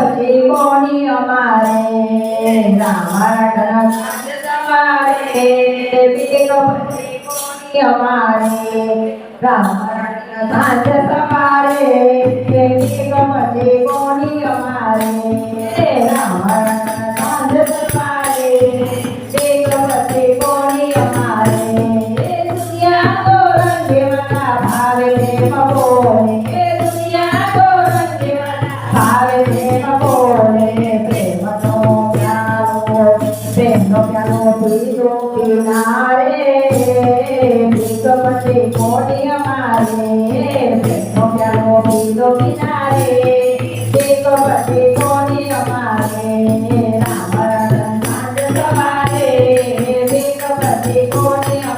પછી કોની અમારે રામાયણ તમારે બીજો પછી કોની અમારે રામાયણ સાંજ તમારે प्रेम कनोटीरो किनारे पीकपति कोटी हमारे प्रेम कनोटीरो किनारे पीकपति कोटी हमारे, राम रतन सवारे पीकपति कोटी हमारे